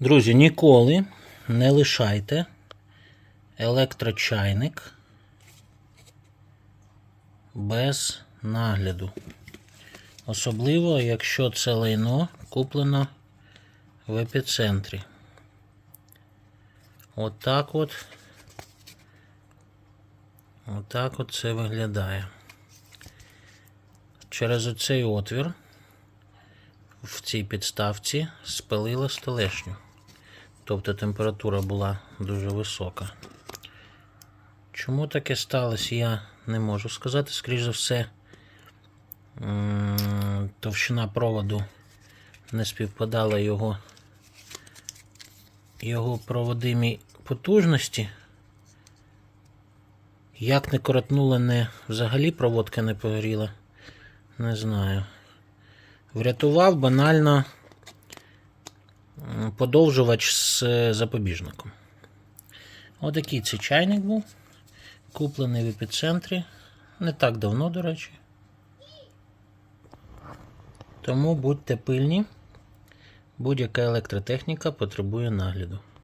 Друзі, ніколи не лишайте електрочайник без нагляду. Особливо, якщо це лайно куплено в епіцентрі. Отак от. Отак от це виглядає. Через оцей отвір в цій підставці спалила столешню. Тобто температура була дуже висока. Чому таке сталося, я не можу сказати. Скоріше за все, товщина проводу не співпадала його, його проводимій потужності. Як не коротнула, не взагалі проводка не погоріла, не знаю. Врятував банально подовжувач з е, запобіжником. Отакий цей чайник був. Куплений в епіцентрі. Не так давно, до речі. Тому будьте пильні. Будь-яка електротехніка потребує нагляду.